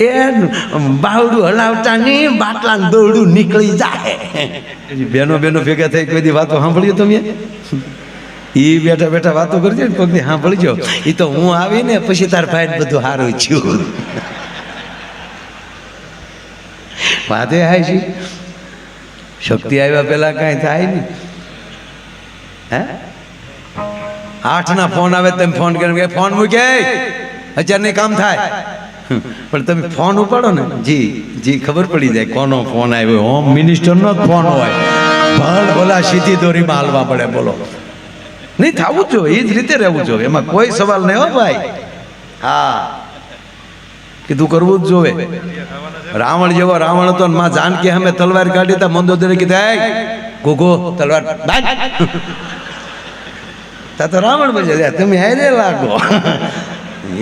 એ બાવડું હલાવતા નહીં બાટલા દોડું નીકળી જાય. બેનો બેનો ભેગા થઈ કોઈ વાતો સાંભળ્યું તમે. એ બેઠા બેઠા વાતો કરજો ને કોઈક દી સાંભળજો. એ તો હું આવીને પછી તાર ભાઈ બધું સારું છું વાતે હાય છે. શક્તિ આવ્યા પહેલા કાંઈ થાય નહીં. હે? આઠના ફોન આવે તમે ફોન કરે ફોન મૂકે. અત્યારે નહીં કામ થાય. પણ તમે ફોન ઉપાડો ને. જી જી ખબર પડી જાય કોનો ફોન આવ્યો. હોમ મિનિસ્ટરનો જ ફોન હોય. ભલ બોલા સીધી દોરીમાં હાલવા પડે બોલો. નહીં થવું જ એ જ રીતે રહેવું જોઈએ. એમાં કોઈ સવાલ નહીં હો ભાઈ. હા. કીધું કરવું જ જોવે રાવણ જેવો રાવણ હતો માં જાનકી અમે તલવાર કાઢી હતા મંદોદરે કીધા "એય, ગોગો તલવાર તા તો રાવણ બજે "લે, તમે હારે લાગો.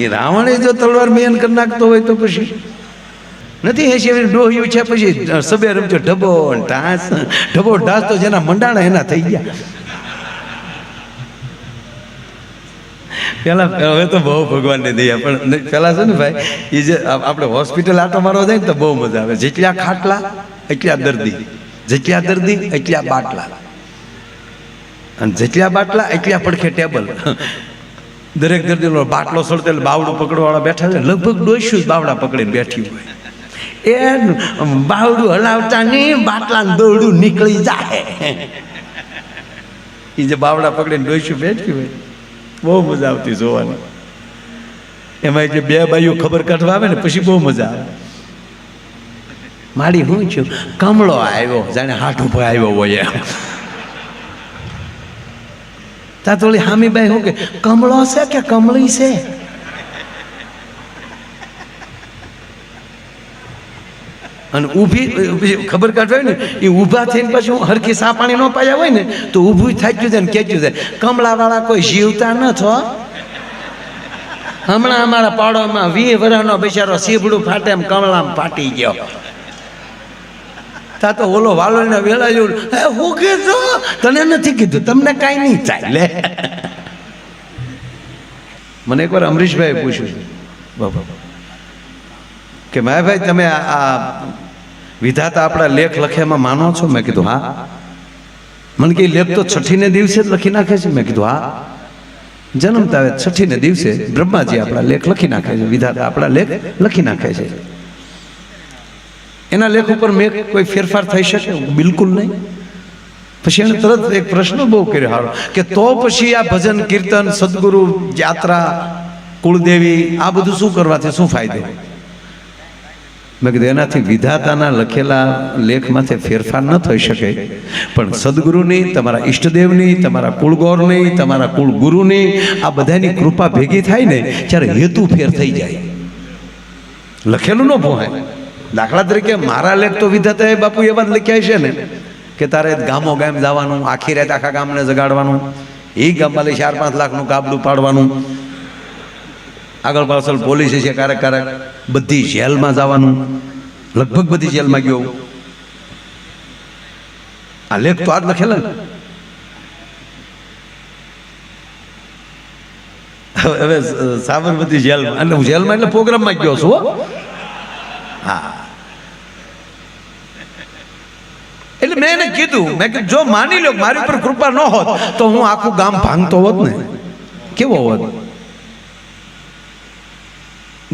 એ રાવણે જો તલવાર મેન કરી નાખતો હોય તો પછી નથી એસી ડોહ્યું છે, પછી સબે રમજો, ઢબો ઢાસ ઢબો ઢાસ તો જેના મંડાણા એના થઈ ગયા. પેલા હવે તો બહુ ભગવાનને દયા, પણ પેલા છે ને ભાઈ, એ જે આપણે હોસ્પિટલ આટો મારવા જાય ને તો બહુ મજા આવે. જેટલા ખાટલા, એટલા દર્દી. જેટલા દર્દી, એટલા બાટલા. અને જેટલા બાટલા, એટલા પડખે ટેબલ. દરેક દર્દીનો બાટલો સળતે બાવડું પકડવાવાળા બેઠા છે. લગભગ જ બાવડા પકડીને બેઠી હોય. એ બાવડું હલાવતા નહીં બાટલા દોરડું નીકળી જાય. એ જે બાવડા પકડીને ડોઈશું બેઠી હોય, બહુ મજા આવતી જોવાની. એમાં જે બે બાઈઓ ખબર કાઢવા આવે ને, પછી બહુ મજા આવે. મારી હું છું? કમળો આવ્યો, જાણે હાથ ઉપર આવ્યો હોય એમ તો થોડી શું કે, કમળો છે કે કમળી છે? અને ઊભી ખબર કાઢવા હોય ને એ ઊભા થઈને પછી હું હરખી સા પાણી ન પાયા હોય ને, તો ઊભું થાક્યું છે ને ખેંચ્યું છે કમળાવાળા કોઈ જીવતા ન છો હમણાં અમારા પાડોમાં વી વરાનો બિચારો સીબડું ફાટે એમ કમળામાં ફાટી ગયો. તા તો ઓલો વાલોને વેલા જેવું હે, હું કીધું તને નથી કીધું, તમને કાંઈ નહીં ચાલે મને એકવાર અમરીશભાઈ પૂછ્યું કે માયાભાઈ, તમે આ વિધાતા આપણા લેખ લખ્યામાં માનો છો? મેં કીધું, હા. મને કે લેખ તો છઠ્ઠીને દિવસે જ લખી નાખે છે. મેં કીધું, હા. જન્મતા છઠ્ઠીને દિવસે બ્રહ્માજી આપણા લેખ લખી નાખે છે, વિધાતા આપણા લેખ લખી નાખે છે. એના લેખ ઉપર મેં કોઈ ફેરફાર થઈ શકે? બિલકુલ નહીં. પછી એને તરત એક પ્રશ્ન બહુ કર્યો હારો, કે તો પછી આ ભજન, કીર્તન, સદગુરુ, યાત્રા, કુળદેવી, આ બધું શું કરવાથી શું ફાયદો? મેં કીધું, એનાથી વિધાતાના લખેલા લેખમાંથી ફેરફાર ન થઈ શકે. પણ સદગુરુની, તમારા ઈષ્ટદેવની, તમારા કુળગૌરની, તમારા કુળગુરુની, આ બધાની કૃપા ભેગી થાય ને, ત્યારે હેતુ ફેર થઈ જાય. લખેલું ન ભોહાય દાખલા તરીકે મારા લેખ તો વિધાતા બાપુ એ વાત લખ્યા છે ને, કે તારે ગામો ગામ જવાનું, આખી રાત આખા ગામને જગાડવાનું, એ ગામમાં ચાર પાંચ લાખનું કાબલું પાડવાનું. આગળ પાછળ પોલીસ છે ક્યારેક ક્યારેક બધી જેલમાં જવાનું. લગભગ બધી જેલમાં ગયો. આ લેખ તો આજ લખેલા ને. હવે સાબરમતી જેલમાં, અને હું જેલમાં એટલે પ્રોગ્રામમાં ગયો છું હો. હા એટલે મેં એને કીધું, મેં કીધું, જો માની લો મારી ઉપર કૃપા ન હોત, તો હું આખું ગામ ભાંગતો હોત ને. કેવો હોત?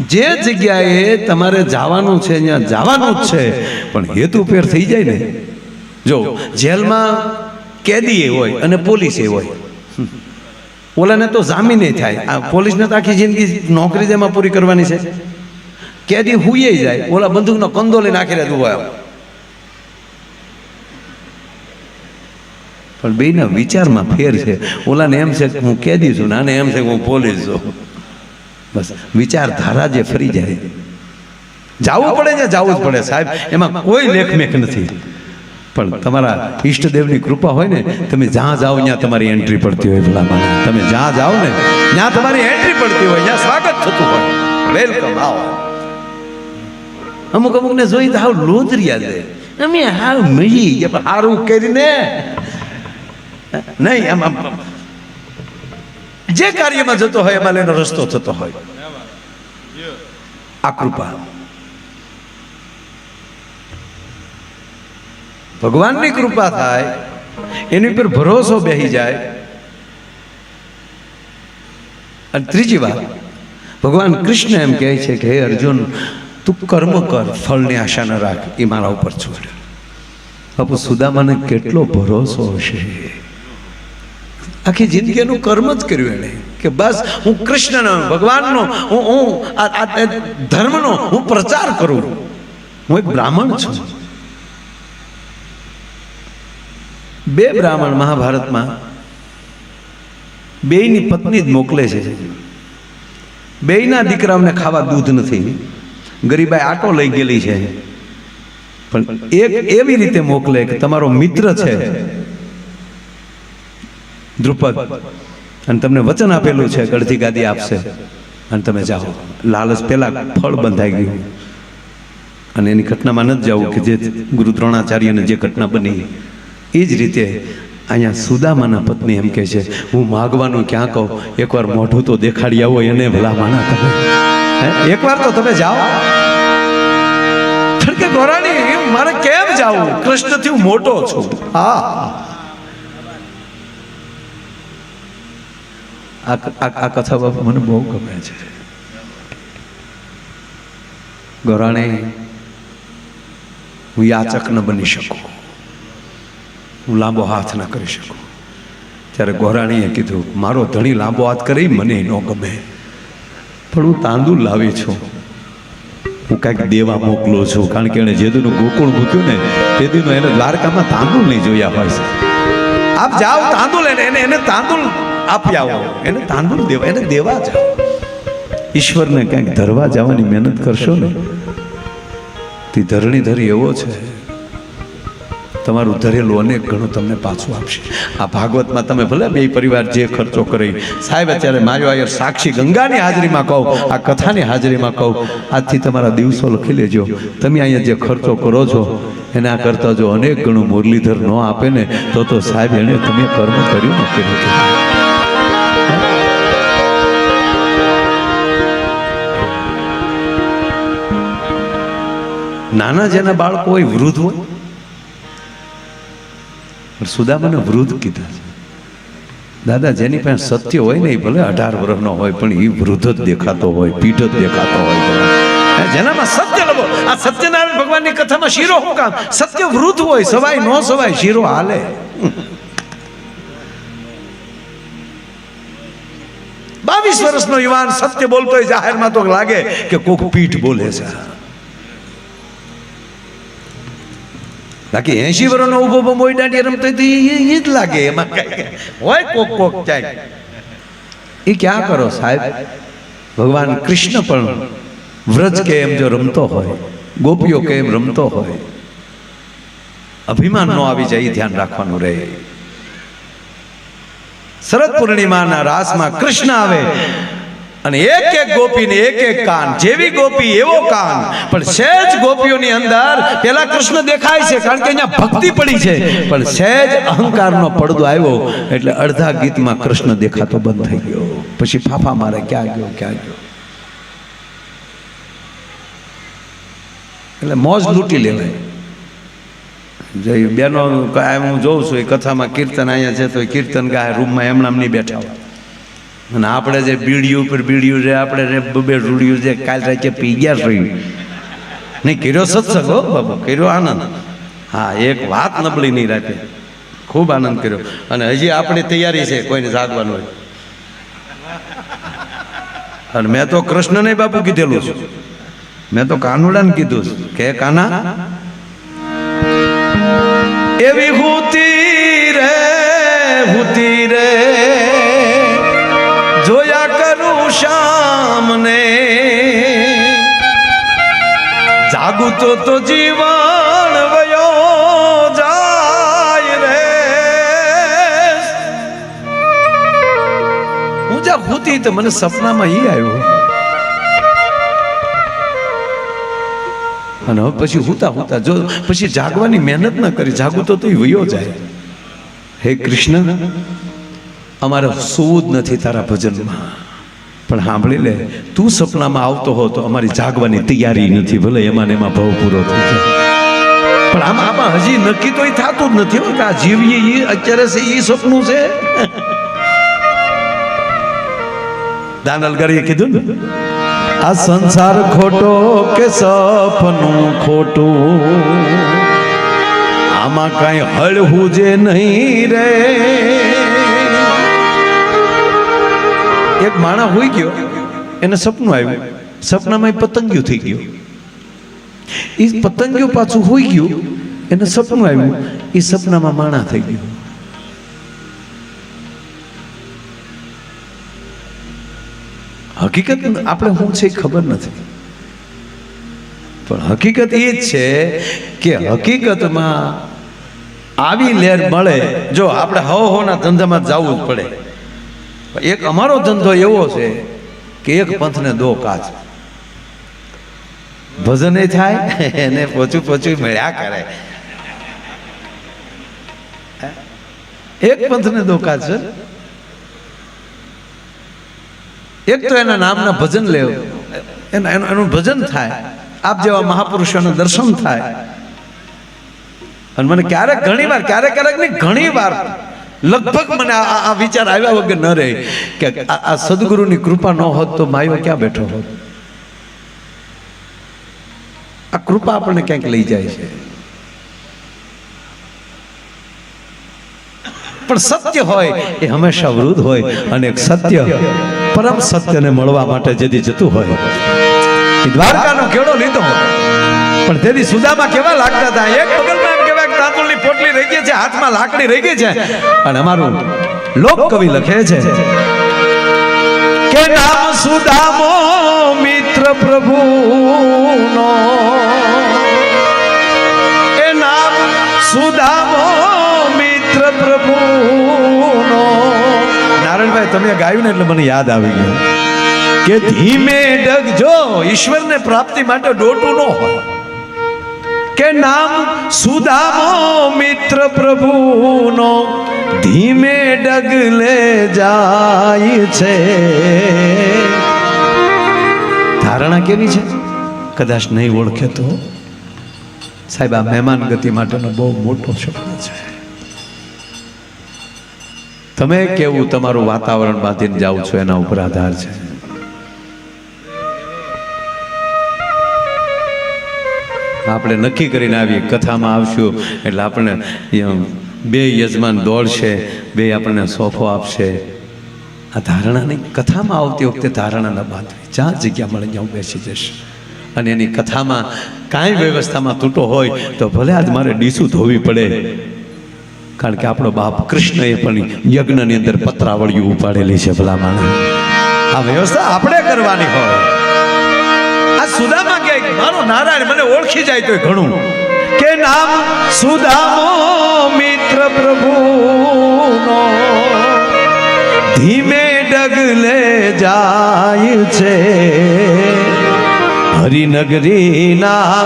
જે જગ્યાએ તમારે જવાનું છે, અહીંયા જવાનું જ છે, પણ હેતુ ફેર થઈ જાય ને. જો, જેલમાં કેદી હોય અને પોલીસ હોય. ઓલાને તો જામીને થાય. આ પોલીસને તો આખી જિંદગી નોકરી જેમાં પૂરી કરવાની છે. કેદી હુઈએ જાય, ઓલા બંદૂકનો કંદો લઈને આખી રાત ઊભા પણ બેના વિચારમાં ફેર છે. ઓલાને એમ છે કે હું કેદી છું ને આને એમ છે કે હું પોલીસ છું. બસ, વિચારધારા જે ફરી જાય. જાવું પડે ને જાવું જ પડે સાહેબ. એમાં કોઈ લેખમેખ નથી. પણ તમારા ઈષ્ટદેવની કૃપા હોય ને, તમે જ્યાં જાઓ ત્યાં તમારી એન્ટ્રી પડતી હોય ભલા. તમે જ્યાં જાઓ ને, ત્યાં તમારી એન્ટ્રી પડતી હોય, ત્યાં સ્વાગત થતું હોય. વેલકમ આવો. અમુક અમુક ને જોઈ તો હાવ લોધરિયા છે અમે હાવ મળી ગયા, પણ કરીને નહીં, આમ આમ જે કાર્યમાં જતો હોય, એમાં લઈને રસ્તો થતો હોય. આ કૃપા. ભગવાનની કૃપા થાય, એની પર ભરોસો બેહી જાય. અને ત્રીજી વાત, ભગવાન કૃષ્ણ એમ કહે છે કે, હે અર્જુન, તું કર્મ કર, ફળની આશા ન રાખ, એ મારા ઉપર છોડ. બાપુ, સુદામાને કેટલો ભરોસો હશે? આખી જિંદગી એનું કર્મ જ કર્યું એને કે બસ હું કૃષ્ણનો, ભગવાનનો, હું હું આ ધર્મનો હું પ્રચાર કરું. હું એક બ્રાહ્મણ છું. બે બ્રાહ્મણ મહાભારતમાં બેયની પત્ની જ મોકલે છે. બેયના દીકરાઓને ખાવા દૂધ નથી. ગરીબાઈ આટો લઈ ગયેલી છે. પણ એક એવી રીતે મોકલે કે તમારો મિત્ર છે. દ્રુપદ. અને તમને વચન આપેલું છે ગળધી ગાદી આપશે. અને તમે જાઓ. લાલચ પેલા ફળ બંધાઈ ગયું. અને એની ઘટનામાં નથી જવું કે જે ગુરુ દ્રોણાચાર્યને જે ઘટના બની. એ જ રીતે અહીંયા સુદામાના પત્ની એમ કહે છે, હું માગવાનું ક્યાં કહું? એકવાર મોઢું તો દેખાડી આવો એને ભલા માના તમે એકવાર તો તમે જાઓ. કે ગોરાણી, મારે કેમ જાવું? કૃષ્ણથી હું મોટો છું. હા. આ કથા બાપુ મને બહુ ગમે છે. ગોરાણે હું યાચક ન બની શકું. હું લાંબો હાથ ના કરી શકું. ત્યારે ગોરાણીએ કીધું, મારો ધણી લાંબો હાથ કરી મને ન ગમે. પણ હું તાંદુલ લાવી છું. હું કાંઈક દેવા મોકલું છું. કારણ કે એણે જેદુનું ગોકુળ મૂક્યું ને, તે દીનું એને દ્વારકામાં તાંદુલ નહીં જોયા હોય. છે આપ જાઓ તાંદુલ એને એને તાંદુલ આપી આવો એને તાંદુલ દેવા, એને દેવા જાઓ. ઈશ્વરને ક્યાંક ધરવા જવાની મહેનત કરશો ને? તે ધરણી ધરી એવો છે. તમારું ધરેલું અનેક ઘણું તમને પાછું આપશે. આ ભાગવતમાં તમે ભલે બે પરિવાર જે ખર્ચો કરે, સાહેબ અત્યારે માયો આયર સાક્ષી ગંગાની હાજરીમાં કહું, આ કથાની હાજરીમાં કહું, આજથી તમારા દિવસો લખી લેજો. તમે અહીંયા જે ખર્ચો કરો છો, એના કરતાં જો અનેક ગણું મુરલીધર ન આપે ને, તો તો સાહેબ એને તમે કર્મ કર્યું ન નાના જેના બાળકો હોય, વૃદ્ધ હોય. પણ સુદામાને વૃદ્ધ કીધા છે. દાદા, જેની પાસે સત્ય હોય ને એ ભલે અઢાર વર્ષનો હોય, પણ એ વૃદ્ધ જ દેખાતો હોય પીઠ જ દેખાતો હોય. જેનામાં સત્ય લવો આ સત્યનારાયણ ભગવાનની કથામાં શીરો શું કામ? સત્ય વૃદ્ધ હોય, સવાય ન સવાય શીરો હાલે. બાવીસ વર્ષનો યુવાન સત્ય બોલતો જાહેરમાં તો લાગે કે કોક પીઠ બોલે છે. બાકી એસી વર્ષનો ઊભો ઊભો મોઈ દાંડી રમતો એ જ લાગે એમાં. હોય કોક કોક જાય એ ક્યાં કરો સાહેબ? ભગવાન કૃષ્ણ પણ વ્રજ કે એમ જો રમતો હોય, ગોપીઓ કે એમ રમતો હોય, અભિમાન નો આવી જાય ધ્યાન રાખવાનું રહે. શરદ પૂર્ણિમાના રાસમાં કૃષ્ણ આવે અને એક એક ગોપીને એક એક કાન. જેવી ગોપી, એવો કાન. પણ સહેજ ગોપીઓની અંદર પેલા કૃષ્ણ દેખાય છે, કારણ કે અહીંયા ભક્તિ પડી છે. પણ સહેજ અહંકારનો પડદો આવ્યો, એટલે અડધા ગીતમાં કૃષ્ણ દેખાતો બંધ થઈ ગયો. પછી ફાફા મારે, ક્યાં ગયો ક્યાં ગયો? એટલે મોજ લૂંટી લેવાય. જે બેનો, હું જોઉં છું, એ કથામાં કીર્તન અહીંયા છે, તો એ કીર્તન ગાય રૂમમાં એમણામ નહીં બેઠા હોય. અને આપણે જે બીડિયું ઉપર બીડિયું છે આપણે રે બબે રૂડિયું છે કાલ રાતે પી ગયા રહ્યું નહીં, કર્યો સત્સંગ હો બાબુ કર્યો આનંદ. હા, એક વાત નબળી નહીં રાખી. ખૂબ આનંદ કર્યો. અને હજી આપણી તૈયારી છે, કોઈને જાગવાનું હોય. અને મેં તો કૃષ્ણને બાપુ કીધેલું છે. મેં તો કાનુડાને કીધું છે. કે કાના? એવી હુતી રે હુતી રે. શામને. જાગુ તો તો જીવન વયો જાય રે. હું જ્યાં હુતી તો મને સપનામાં ઈ આવ્યો. અને હવે પછી હુતા હુતા, જો પછી જાગવાની મહેનત ન કરી, જાગું તો તું વયો જાય. હે કૃષ્ણ, અમારે સૂદ નથી તારા ભજનમાં. પણ સાંભળી લે, તું સપનામાં આવતો હો તો અમારી જાગવાની તૈયારી નથી, ભલે એમાં એમાં ભાવ પૂરો થઈ પણ આમાં આમાં હજી નક્કી તો થતું જ નથી હો કે આ જીવીએ એ અત્યારે છે એ સપનું છે. દાનલગરીએ કીધું ને, આ સંસાર ખોટો કે સપનું ખોટું? આમાં કઈ હળવું જે નહીં રે. એક માણા હોઈ ગયો, એને સપનું આવ્યું. સપનામાં પતંગિયું થઈ ગયું. એ પતંગિયું પાછું હોઈ ગયું, એને સપનું આવ્યું. એ સપનામાં માણા થઈ ગયું. હકીકત આપણે શું છે ખબર નથી. પણ હકીકત એ જ છે કે હકીકતમાં આવી લેર મળે, જો આપણે હવ હોના ધંધામાં જવું જ પડે. એક અમારો ધંધો એવો છે કે એક પંથને દો કાચ. ભજન થાય, એને પોચું પોચું મળ્યા કરે. એક પંથને દો કાચ એક તો એના નામના ભજન લેવ એના એનું એનું ભજન થાય. આપ જેવા મહાપુરુષોના દર્શન થાય. અને મને ક્યારેક ઘણી વાર ક્યારેક ક્યારેક નહીં ઘણી વાર લગભગ મને આ વિચાર આવ્યા વગર ન રહે કે આ સદગુરુની કૃપા ન હોત તો માયો ક્યાં બેઠો હોત? આ કૃપા આપણને ક્યાંક લઈ જાય છે. પણ સત્ય હોય એ હંમેશા વૃદ્ધ હોય અને એક સત્ય પરમ સત્યને મળવા માટે જેથી જતું હોય. દ્વારકાનો કેળો લીધો. પણ તેથી સુદામાં કેવા લાગતા હતા? એક તાંદુળની પોટલી રહી ગઈ છે, હાથમાં લાકડી રહી ગઈ છે. અને અમારું લોક કવિ લખે છે, કે નામ સુદામો મિત્ર પ્રભુનો. એ નામ સુદામો મિત્ર પ્રભુ નો નારાયણભાઈ, તમે ગાયું ને એટલે મને યાદ આવી ગયું કે ધીમે ડગજો, ઈશ્વરને પ્રાપ્તિ માટે ડોટું ન હોય. કે નામ સુદામો મિત્ર પ્રભુનો ધીમે ડગલે જાય છે. ધારણા કેવી છે? કદાચ નહીં ઓળખે તો? સાહેબ, આ મહેમાન ગતિ માટેનો બહુ મોટો શબ્દ છે. તમે કેવું તમારું વાતાવરણ બાંધીને જાઓ છો? એના ઉપર આધાર છે. આપણે નક્કી કરીને આવીએ, કથામાં આવશું. એટલે આપણે બે યજમાન દોડશે, બે આપણને સોફો આપશે. આ ધારણા નહીં કથામાં આવતી વખતે ધારણા ન બાંધવી જ્યાં જગ્યા મળે હું બેસી જઈશ. અને એની કથામાં કાંઈ વ્યવસ્થામાં તૂટો હોય, તો ભલે આજ મારે ડીસું ધોવી પડે. કારણ કે આપણો બાપ કૃષ્ણએ પણ યજ્ઞની અંદર પત્રાવળિયું ઉપાડેલી છે ભલા માણસ આ વ્યવસ્થા આપણે કરવાની હોય. આ સુદામા કે મારો નારાયણ મને ઓળખી જાય તો ઘણું. કે નામ સુદામો મિત્ર પ્રભુનો. ધીમે ડગલે જાય છે. હરિનગરીના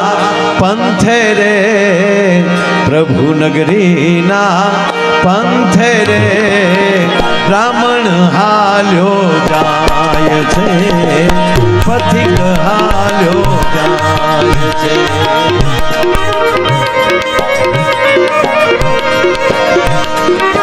પંથે રે પ્રભુ નગરીના પંથે રે, બ્રાહ્મણ હાલ્યો જાય છે, પથિક હાલ્યો જાય છે. નામ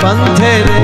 પંથે